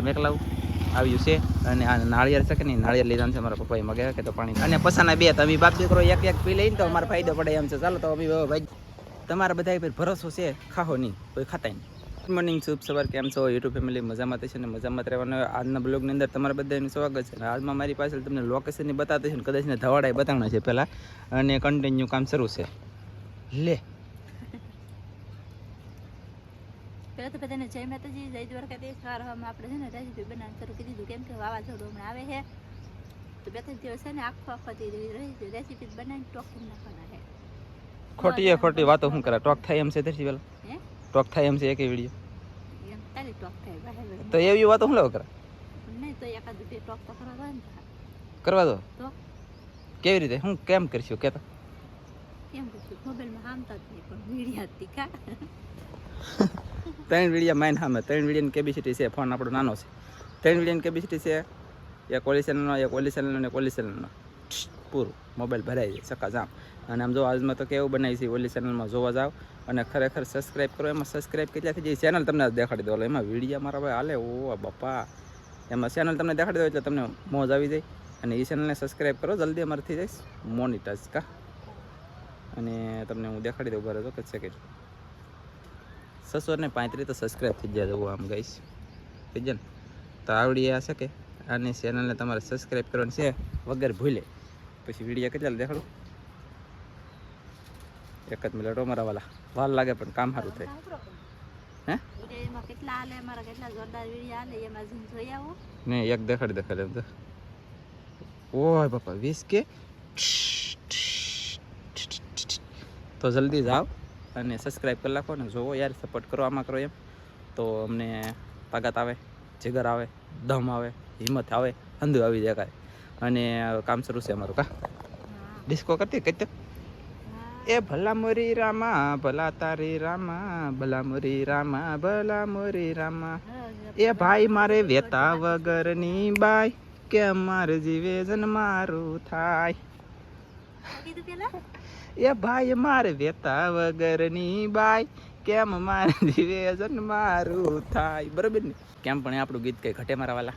મેકલાવ આવ્યું છે અને આ નાળિયેર છે કે નહીં? નાળિયેર લીધા છે મારા પપ્પાએ મગે કે તો પાણી. અને પસાના બે તમે બાપ દીકરો એક એક પી લઈને તો અમારો ફાયદો પડે એમ છે. ચાલો ભાઈ, તમારા બધા ભરોસો છે? ખાહો નહીં. કોઈ ખાતા નહીં. ગુડ મોર્નિંગ સવાર. કેમ છો? યુટ્યુબ ફેમિલી મજામાં છે ને? મજામાં રહેવાનું. આજના બ્લોગની અંદર તમારા બધાનું સ્વાગત છે. આજમાં મારી પાસે તમને લોકેશનની બતાવતી છે ને? કદાચ ને ધવાડાએ બતાવણા છે પહેલાં. અને કન્ટિન્યુ કામ શરૂ છે. લે. પેલા તો બધાને જય માતાજી જય દ્વારકાધીશ. સવાર હવામાં આપણે છે ને રેસીપી બનાવવાનું શરૂ કરી દીધું. કેમ કે વાવાઝોડું હમણાં આવે છે. તો બે ત્રણ દિવસ છે ને આખો આખો રેસીપી બનાવીને ટોકી નાખવાના છે. ખોટી એ ખોટી વાતો શું કરે ટોક થાય એમ છે તેથી પેલા હે? ટોક થાય એમ છે એક વીડિયો એમ તારી ટોક થાય તો એવી વાતો શું લેવો કરે નહીં તો એકાદ બે ટોક તો કરવા દો કરવા દો? તો? કેવી રીતે? હું કેમ કરશું? કેતા? કેમ કરશું? મોબાઈલમાં હામતા જ નહીં પણ મીડિયા તીખા ત્રણ વીડિયા માઇન સામે, ત્રણ વિડીયોની કેપેસિટી છે ફોન આપણો નાનો છે. ત્રણ વિડીયોની કેપેસિટી છે, એક ઓલી ચેનલનો એક ઓલી ચેનલનો અને ઓલી ચેનલનો પૂરું. મોબાઈલ ભરાઈ જાય સકા જામ અને આમ જો આજમાં તો કેવું બનાવી છે ઓલી ચેનલમાં જોવા જાવ. અને ખરેખર સબસ્ક્રાઇબ કરો, એમાં સબસ્ક્રાઇબ કેટલા થઈ જાય? ચેનલ તમને દેખાડી દો એમાં વીડિયો મારા ભાઈ હાલે. ઓ બાપા. એમાં ચેનલ તમને દેખાડી દો એટલે તમને મોજ આવી જાય. અને એ ચેનલને સબસ્ક્રાઇબ કરો, જલ્દી અમારે થઈ જઈશ મોનિટાઈઝ કા. અને તમને હું દેખાડી દઉં બરાબર કે સેકન્ડ છસો ને પાંત્રીસ તો સબસ્ક્રાઈબ થઈ જાય જવું આમ ગઈશ. થઈ જાય ને? તો આવડી આ છે કે? આની ચેનલને તમારે સબસ્ક્રાઈબ કરવાની છે. વગર ભૂલે. પછી વીડિયો કેટલા દેખાડું? એક જ મિનિટ અમારા વાલા. વાલ લાગે પણ કામ સારું થાય. હે? કેટલા હાલે મારા કેટલા જોરદાર વીડિયો હાલે એમાં જઈને જોઈ આવો. ને એક દેખાડ દેખાડ એમ તો. ઓય બાપા વીસ કે? તો જલ્દી જાઓ. અને સબસ્ક્રાઈબ કરી નાખો ને જોવો યાર સપોર્ટ કરો આમાં કરો એમ. તો અમને તાકાત આવે જીગર આવે દમ આવે હિંમત આવે અંધુ આવી દેખાય અને કામ શરૂ છે અમારું કા? ડિસ્કો કરતી કઈ એ ભલા મોરી રામા ભલા તારી રામા ભલા મોરી રામા ભલા મોરી રામા. એ ભાઈ મારે વેતા વગરની બાઈ કે મારે જીવે જન મારું થાય એ ભાઈ મારે વેતા વગરની બાઈ. કેમ મારે દિવેજન મારું થાય? બરોબર ને? કેમ પણ એ આપણું ગીત કઈ ઘટે મારા વાલા?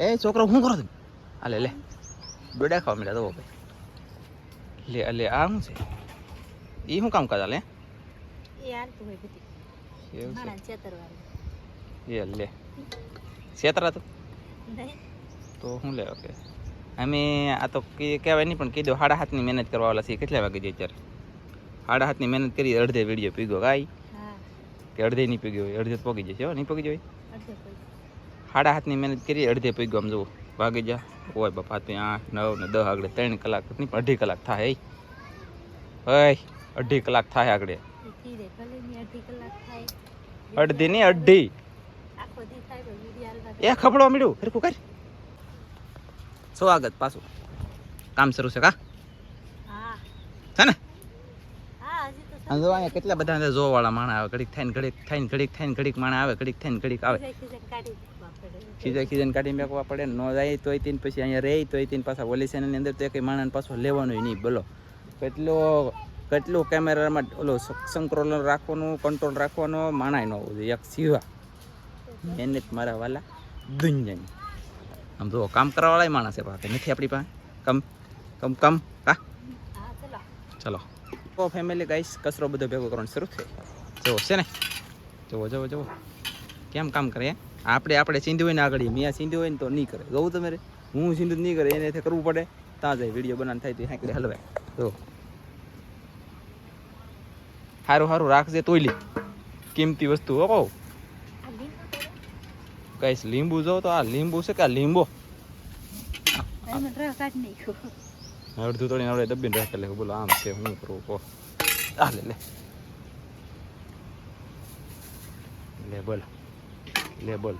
એ છોકરો શું કરો તમે હાલે લે બેડા ખાવા મળ્યા તો ભાઈ. લે લે આ શું છે? એ શું કામ કાજ લે? એ લે. છેતરા તો? તો શું લેવા કે અમે આ તો કી- કહેવાય નહીં પણ કીધું સાડા હાથની મહેનત કરવા વાળા છીએ. કેટલા વાગે જઈએ અત્યારે? સાડા હાથની મહેનત કરી અડધે વીડિયો પીગો ગાય. કે અડધે નહીં પીગ્યો હોય અડધે પોગી જશે. હો નહીં પોગી જાય સાડા હાથની મહેનત કરી અડધે પીગો આમ જુઓ. વાગી જા. હોય બાપા તો આઠ નવ ને દસ આગળ. ત્રણ કલાક નહીં પણ અઢી કલાક થાય હે ઓય અઢી કલાક થાય આગળ. અડધી નહીં અઢી. એ ખબડો મળ્યું હરખું કર. સ્વાગત પાછું. કામ શરૂ છે કા? હા. ને? જો અહીંયા કેટલા બધા જોવાળા માણા આવે. ઘડીક થઈને ઘડીક થઈને ઘડીક થઈને ઘડીક માણસ આવે ઘડીક થઈને ઘડીક આવે. ખીજા ખીજાને કાઢી મેકવા પડે. ન જાય તોય તીન પછી અહીંયા રહે તોય તીન પાછા ઓલી એની અંદર તો એક માણાને પાછો લેવાનું નહીં બોલો. કેટલો કેટલું કેમેરામાં ઓલો સંક્રોલન રાખવાનું કંટ્રોલ રાખવાનો માણાય ન હોવું જોઈએ. એક સિવા. મહેનત મારા વાલા. દુનિયાની. આમ જુઓ, કામ કરવાવાળા માણસ છે પાસે નથી આપણી પાસે. કમ કમ કમ. હા? ચલો. તો ફેમિલી ગાઈસ કચરો બધો ભેગો કરવાનું શરૂ થાય. જુઓ, છે ને? જુઓ જુઓ જુઓ. કેમ કામ કરે? આપણે આપણે સિંધુ હોય ને આગળ મિયા સિંધુ હોય ને તો નહીં કરે. જોવું તમે હું સિંધુ નહીં કરે, એને કરવું પડે. ત્યાં જાય વીડિયો બનાવ થાય તો હાંકડે હલવાય. જો સારું સારું રાખજે તોય લી. કિંમતી વસ્તુ હો કહું કઈશ લીંબુ જો તો આ લીંબુ છે કે આ લીંબો? અડધું તોડીને આપણે દબીને રાખે લે બોલો આમ છે હું કરું કહો. આ લે લે. લે બોલ. લે બોલ.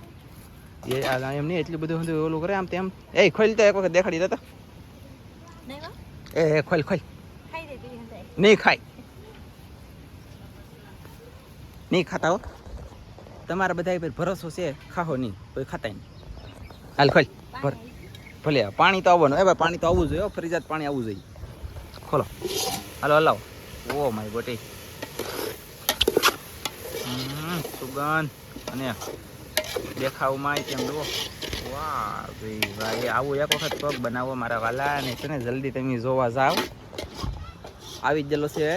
એ આ એમ નહીં એટલું બધું ઓલું કરે આમ તેમ. એ ખોલ તો એક વખત દેખાડી દેતા એ એ ખોલ ખોલ. નહીં ખાય. નહીં ખાતા હો. તમારા બધા ભરોસો છે, ખાહો નહીં, કોઈ ખાતા નહીં. હાલ ખોલ ભલે પાણી તો આવવાનું. એ ભાઈ, પાણી તો આવવું જોઈએ ફરિજાત પાણી આવવું જોઈએ. ખોલો. હાલો હલાવો ઓ માય ગોટી સુગંધ. અને દેખાવ માય કેમ જુઓ. વાહ, ભાઈ ભાઈ, આવું એક વખત પગ બનાવો મારા વાલા, અને છે ને, જલ્દી તમે જોવા જાઓ. આવી જ જલો છે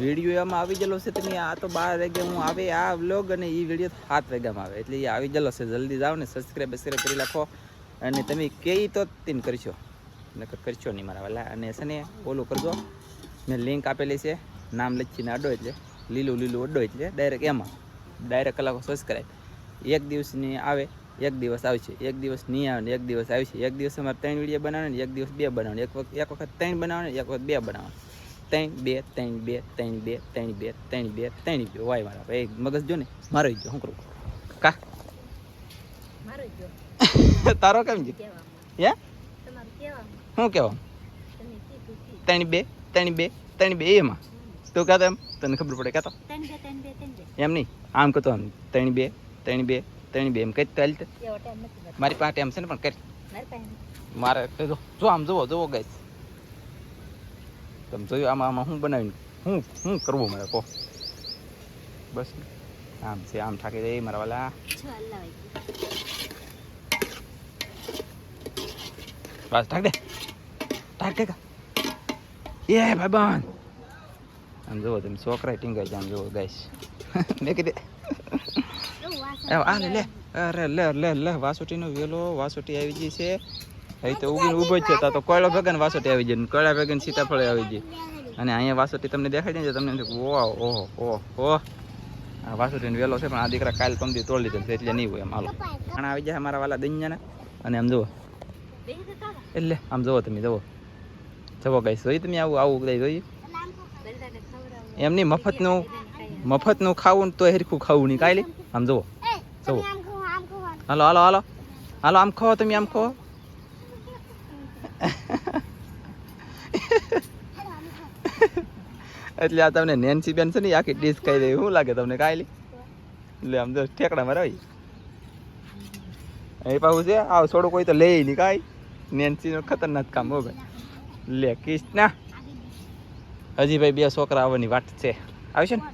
વીડિયો એમાં આવી ગયેલો છે તમે આ તો બાર વાગે હું આવે આ વ્લોગ અને એ વીડિયો સાત વાગ્યામાં આવે. એટલે એ આવી ગયેલો છે. જલ્દી જાઓ ને સબસ્ક્રાઈબ બસ્ક્રાઈબ કરી નાખો. અને તમે કઈ તો તીન કરશો નકર કરશો નહીં મારા વાલા. અને છે ને, ઓલું કરજો. મેં લિંક આપેલી છે, નામ લખીને અડો એટલે. લીલું લીલું અડો એટલે. ડાયરેક્ટ એમાં. ડાયરેક્ટ કલાકો સબસ્ક્રાઈબ એક દિવસની આવે, એક દિવસ આવશે. એક દિવસ નહીં આવે ને એક દિવસ આવશે. એક દિવસ અમારે ત્રણ વીડિયો બનાવે ને એક દિવસ બે બનાવવાની. એક વખત એક વખત ત્રણ બનાવવાના, એક વખત બે બનાવવાના. ત્રણ બે ત્રણ બે ત્રણ બે ત્રણ બે ત્રણ બે ત્રણ બે વાય. મારા ભાઈ મગજ જો ને મારો ગયો જો શું કરું? કા? મારું તારો કેમ છે? હે? શું કહેવા તમે કીધું કી ત્રણ બે ત્રણ બે ત્રણ બે એમાં. તું કહેતો એમ? તને ખબર પડે કહેતો એમ નહીં. આમ કહેતો આમ. ત્રણ બે ત્રણ બે ત્રણ બે એમ કહી તો હાલ તે. એવો ટાઈમ નથી બસ મારી પાસે એમ છે ને પણ કરી. મારી જો આમ જુઓ જુઓ ગઈ તમે જોયું આમાં આમાં શું બનાવીને શું શું કરવું મારે? કહો. બસ. આમ છે આમ થાકી દે મારા વાલા. બસ ઠાક દે. ઠાક દે એ ભાઈ બન. આમ જુઓ તમે છોકરા ટીંગાઈ જાય આમ જુઓ ગાઈશ મેં કીધે આ લે લે. અરે લે લે લે. વાસુટીનો વેલો વાસુટી આવી ગઈ છે. અહીં તો ઉગીને ઊભો છે, તો કોયલો ભેગન વાસોટી આવી જાય કોયલા ભેગન સીતાફળ આવી જાય. અને અહીંયા વાસોટી તમને દેખાય છે તમને ઓહ ઓહો, ઓહ ઓહ. આ વાસોટીનો વેલો છે, પણ આ દીકરા કાલ પમદી તોડી લીધેલ છે, એટલે નહીં હોય એમ હાલો. ખાણા આવી જાય મારા વાલા દંજાના. અને આમ જુઓ. એટલે આમ જુઓ તમે, જુઓ. જવો કઈ જોઈ તમે આવું આવું જોયું બધાને એમ નહીં, મફતનું મફતનું ખાવું તો હરખું ખાવું નહીં કાંઈ આમ જુઓ જુઓ. હાલો હાલો હાલો. હાલો, આમ ખો, તમે આમ ખો. એટલે આ તમને નેન્સી બેન છે ને આખી ડીશ કહી દે શું લાગે તમને કાંઈ એટલે આમ તો ઠેકડામાં રહી. એ પાછું છે આવ થોડું કોઈ તો લે નહીં કાંઈ નેન્સીનો ખતરનાક કામ હો ભાઈ. લે કિષ્ના હજી ભાઈ બે છોકરા આવવાની વાત છે. આવશે ને?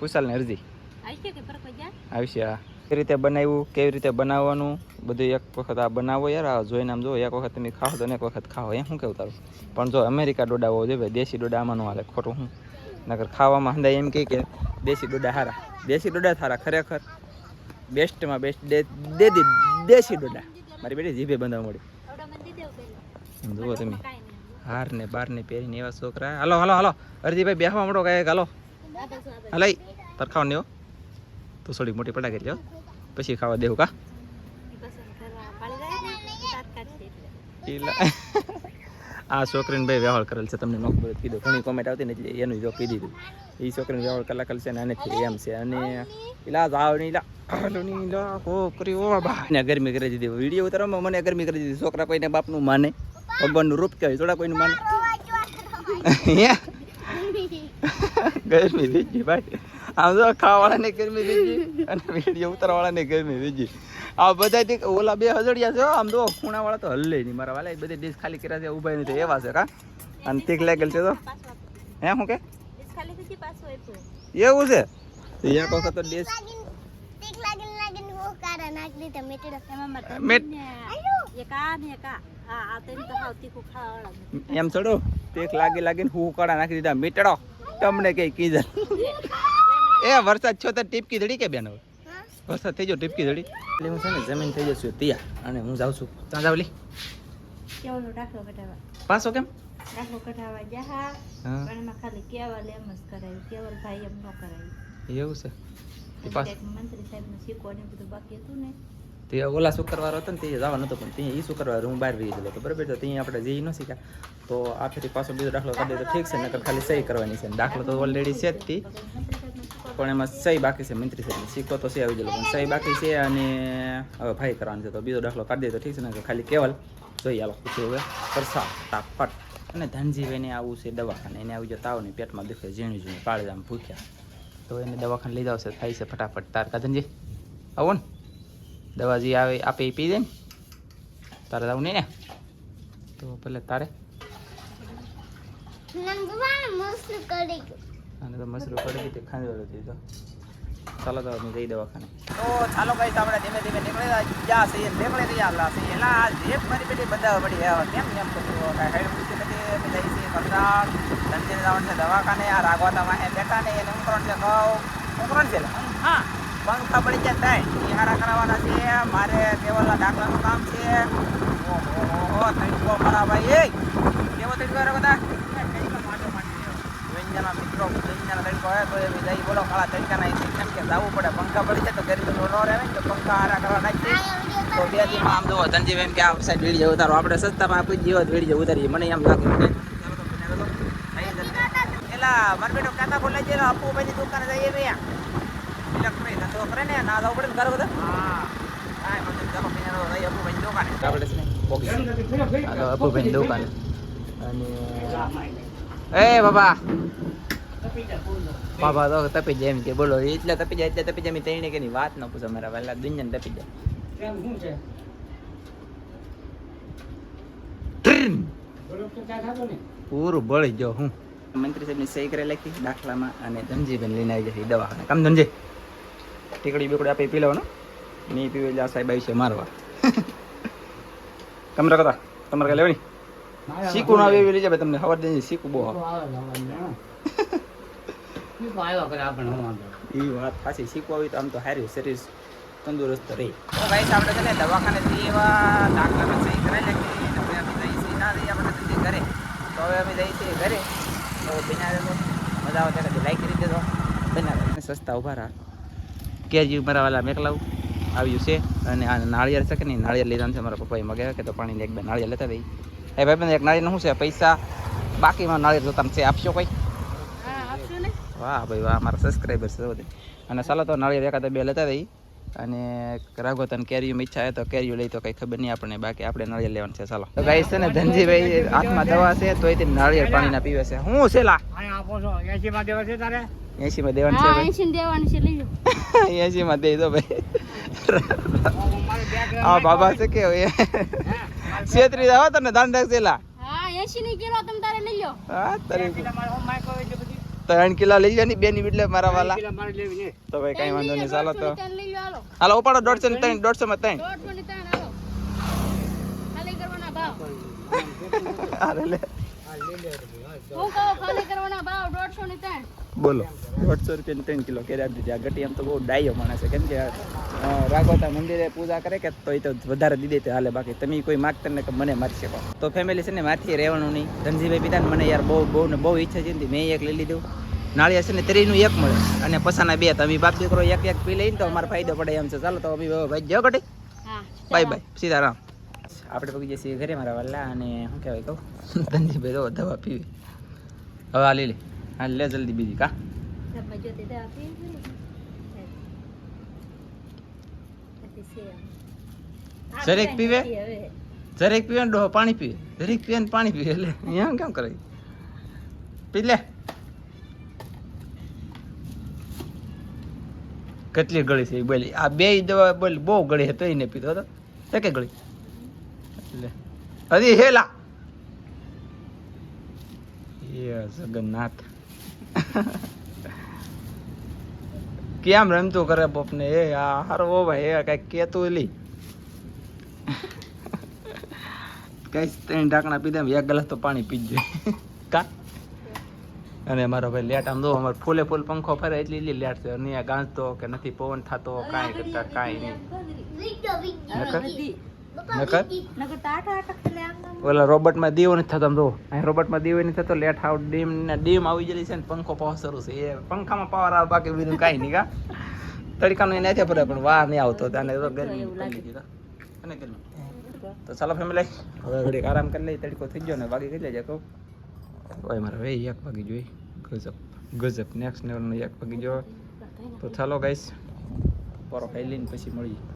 કુશાલ ને અરજી આવી છે કે પર કોઈ જા? આવશે હા. કેવી રીતે બનાવ્યું, કેવી રીતે બનાવવાનું, બધું એક વખત આ બનાવો યાર, આ જોઈને આમ જો, એક વખત તમે ખાઓ તો એક વખત ખાઓ, એમ શું કેવું તારું? પણ જો અમેરિકા ડોડા હોવો જોઈએ દેશી ડોડા આમાં હાલે, ખોટું હું. નગર ખાવામાં હંદાય એમ કહે કે દેશી ડોડા હારા. દેશી ડોડા સારા ખરેખર. બેસ્ટમાં બેસ્ટ દેદી દેશી ડોડા. મારી બેટી જીભે બંધવા મળી. જુઓ તમે. હાર ને બાર ને પહેરીને એવા છોકરા. હાલો હાલો હાલો. અરજીભાઈ, બેહવા મળો કાંઈક હાલો. હલાઈ તરખાવ નહીં તો થોડી મોટી પટાકી લ્યો. પછી ખાવા દેવું કા. આ છોકરીને ભાઈ વ્યવહાર કરેલ છે તમને નો ખબર કીધું. ઘણી કોમેન્ટ આવતી ને એટલે એનું જો કીધી દીધું એ છોકરીને વ્યવહાર કલા કલ છે ને આનેથી એમ છે. અને પેલા જાવ ને ઈલા. હાલો છોકરી ઓ બા ને ગરમી કરી દીધી. વીડિયો ઉતારવામાં મને ગરમી કરી દીધી. છોકરા કોઈને બાપનું માને. ભગવાનનું રૂપ કહેવાય થોડા કોઈનું માને. ગરમી ગરમી ગઈ ભાઈ. આમ જો ખાવાવાળાને ગરમી વીજી અને વીડિયો ઉતારવાળાને ગરમી વીજી આ બધા તે ઓલા બે હજડિયા છે આમ જો, ખૂણાવાળા તો હલ્લે નહીં મારા વાલા. બધી ડીશ ખાલી કર્યા છે, ઊભા નથી એવા છે, કા? અને તીક લાગેલ છે તો? હે, શું કે. એવું છે? તો એક વખત તો ડીશ એમાં તો ચડો તીક લાગી લાગીને હું કડા નાખી દીધા. મીટડો તમને કઈ કીધા. એ વરસાદ છો તો ટીપકી ધડી કે બેન હવે? વરસાદ થઈ ગયો ટીપકી ધડી. એટલે હું છે ને જમીન થઈ જશું તૈયાર અને હું જાઉં છું. ત્યાં જાવ લી. દાખલો પાછો કેમ? દાખલો કઢાવવા જા હા. પણ એમાં ખાલી કેવલ એમ જ કરાયું કેવલ ભાઈ એમ ન કરાયું. એવું છે. મંત્રી સાહેબ મંત્રી શીખવાનું બધું બાકી હતું ને. તે ઓલા શુક્રવાર હતો ને તે જવાનું નતો પણ ત્યાં એ શુક્રવાર હું બહાર વી ગયેલો હતો બરાબર? તો ત્યાં આપણે જઈ ન શીખ્યા તો આ ફેરી પાછો બીજો દાખલો કરી દે તો ઠીક છે, નકર ખાલી સહી કરવાની છે. દાખલો તો ઓલરેડી છે જ તી, પણ એમાં સહી બાકી છે, મંત્રી સાહેબ શીખો તો સહી આવી ગયેલો, પણ સહી બાકી છે અને હવે ભાઈ કરવાનું છે. તો બીજો દાખલો કાઢી દે તો ઠીક છે ને ખાલી કેવલ જોઈએ આલો પૂછ્યું હવે. પરસા તાપટ અને ધનજીભાઈને આવું છે દવાખાને. એને આવી જાય તાવ ને પેટમાં દુખે, ઝીણું ઝીણું કાળજામાં ભૂખ્યા. તો એને દવાખાને લઈ જાવશે થાય છે ફટાફટ. તાર કાધનજી આવો ને. દવા જે આવે આપે એ પી દે ને. તારે જવું નહીં ને? તો પેલે તારે. અને તો મસરું ગઈ તે ખાંડવાળો દીધો ચાલો તો જઈ દવાખાને. તો ચાલો કઈ આપણે ધીમે ધીમે નીકળી ગયા છીએ. નીકળી ગયા છીએ એલા આ જેબ મારી બેટી બધા પડી હવે કેમ એમ કરું કાંઈ હેડ પૂછી નથી અમે જઈ છીએ કરતા ધનજીને જવાનું છે દવાખાને આ રાગવાતા એ બેઠા ને એને ઉકરણ છે કહું. ઉંકરણ છે. હા. પંખા પડી જાય તાઈ. એ હારા કરાવવાના છે મારે દેવલના દાખલાનું કામ છે. ઓહો તડકો મારા ભાઈ. કેવો તડકો રે બધા? વ્યંજના મિત્રો, વ્યંજના તડકો હોય તો એમ બોલો કાળા તડકાના અહીંથી કેમ જવું પડે. પંખા પડી જાય તો ગરીબ નો ને, તો પંખા હારા કરવા નાખી તો બે આમ જોવો ધનજીબેન કે આ સાઈડ આપણે સસ્તામાં આપી જેવો વીડિયો ઉતારીએ. મને એમ લાગે કે એલા માર બેટો કાતા બોલાઈ જાય અપુભાઈની દુકાને જઈએ બે ઇલેક્ટ્રિક ધંધો કરે ને ના જવું પડે ને બધા હા હા મને ચાલો પીને જઈએ અપુભાઈની દુકાને આપણે છે ને પોગી હાલો અપુભાઈની દુકાને અને એ બાબા બાબા તો તપી જાય એમ કે બોલો એટલે તપી જાય એટલે તપી જાય મેં તેણી કે વાત ન પૂછો મારા પહેલા દુનિયાને તપી જાય. પૂરું બળી ગયો હું મંત્રી સાહેબની સહી કરે લખી દાખલામાં અને ધનજીબેન લઈને આવી જશે દવાખાને કામ ધનજી ટીકડી બીકડી આપી પી લેવાનો નહીં પીવે એટલે આ સાહેબ આવી છે મારવા. તમે રખતા તમારે કઈ લેવાની? શીખું ના આવી લઈ જાય તમને ખબર દે શીખું બહુ આવે એ વાત પાછી શીખવા આવી તો આમ તો સારી શરીર તંદુરસ્ત રહે. તો ભાઈ આપણે છે ને દવાખાને જઈએ એવા દાખલામાં સહી કરાવી લખી હવે અમે જઈએ છીએ ના જઈએ આપણે જલ્દી ઘરે તો હવે અમે જઈએ છીએ ઘરે. તો બિના મજા આવે ત્યારે લાઈક કરી દેજો. બના સસ્તા ઊભા રહા. કેજી મારા વાલા મેકલાવું આવ્યું છે અને આ નાળિયેર છે કે નહીં? નાળિયેર લીધા છે મારા પપ્પાએ મગાવ્યા કે તો પાણીને એક બે નાળિયેર લેતા ભાઈ એ ભાઈ બેન એક નાળિયેર શું છે? પૈસા બાકીમાં નાળિયેર જોતા છે આપશો કોઈ? હા વાહ ભાઈ વાહ મારા સબસ્ક્રાઈબર છે બધે. અને ચાલો તો નાળિયેર એકાદ બે લેતા દઈ અને રાઘો તને કેરીઓમાં ઈચ્છા હોય તો કેરીઓ લઈ તો કઈ ખબર નહીં આપણને બાકી આપણે નાળિયેર લેવાનું છે ચાલો. તો ગાઈસ છે ને ધનજીભાઈ હાથમાં દવા છે તોય તે નાળિયેર પાણીના પીવે છે. હું છે લા એસી માં દેવાનું છે ભાઈ. એસી દેવાનું છે લઈ એસી માં દઈ દો ભાઈ. હા બાબા છે કે છેતરી જાવ તને દાન રાખજે લા હા એસી ની કિલો તમ તારે લઈ લો હા તારે. ત્રણ કિલો લઈ જાય ની બે ની એટલે મારા વાલા તો ભાઈ કઈ વાંધો નહીં ચાલો તો. હાલો. ઉપાડો દોઢસો ને ત્રણ દોઢસો માં ત્રણ. દોઢસો ની ત્રણ હાલો. ખાલી કરવાના ભાવ. અરે લે. હું કહું ખાલી કરવાના ભાવ દોઢસો ની ત્રણ. બોલો. દોઢસો રૂપિયા ત્રણ કિલો કેરી આપી દીધી. આ ગટી આમ તો બહુ ડાયો માણસ છે. કેમ કે રાઘવતા મંદિરે પૂજા કરે કે તો એ તો વધારે દીધી તે હાલે બાકી. તમે કોઈ માગતા ને કે મને મારી શકો. તો ફેમિલી છે ને માથી રહેવાનું નહીં. ધનજીભાઈ પીધા ને મને યાર બહુ બહુ ને બહુ ઈચ્છા છે મેં એક લઈ લીધું. નાળિયા છે ને ત્રીનું એક મળે. અને પસાના બે તમે બાપ દીકરો એક એક પી લઈને તો અમારે ફાયદો પડે એમ છે. ચાલો તો અમે ભાઈ જો ગટી. Bye bye Sitaram. આપણે પગી જઈએ ઘરે મારા વાલા અને શું કહેવાય કહું? ધનજીભાઈ તો દવા પીવી. હવે આ લઈ લે. હા લે જલ્દી બીજી કા? જરેક તે પીવે? જરેક. પીવે ને ડોહો પાણી પીવે. જરેક પીવે ને પાણી પીવે એટલે અહીંયા કેમ કરે? પી લે. કેટલી ગળી છે એ બોલી. આ બે દવા બોલ બહુ ગળી છે તોય નહીં પીતો હતો કે ગળી? એટલે હજી હેલા. જગન્નાથ. કેમ રમતું કરે બપને? એ આ હારો ઓ ભાઈ એ કંઈક કેતું લી. કઈ ત્રણ ઢાંકણા પીધા એક ગ્લાસ તો પાણી પીજો કા? અને મારો ભાઈ લેટ આમ દો અમારે ફૂલે ફૂલ પંખો ફરે એટલી એટલી લેટ છે નહીં આ ગાંજતો કે નથી પવન થતો કાંઈ કરતા કાંઈ નહીં. નકર? તો. ઓલા રોબોટમાં દીવો નથી થતો આમ જો અહીં રોબોટમાં દીવો નથી થતો લેટ આઉટ ડીમ ને ડીમ આવી ગયેલી છે ને પંખો પાવર શરૂ છે. એ પંખામાં પાવર આવે બાકી બીજું કાંઈ નહીં કા. તડકાનો એ નથી પડે પણ વાર નહીં આવતો અને તો ગરમી તો અને ગરમી. તો ચાલો ફેમિલી હવે ઘડીક આરામ કરી લઈ તડકો થઈ ગયો ને બાકી ગઈ લેજે કહું. ઓય મારે ભાઈ એક વાગી જોઈ ગજબ ગજબ નેક્સ્ટ લેવલનો એક વાગી જો તો ચાલો ગાઈસ પરો ખાઈ લઈને પછી મળીએ.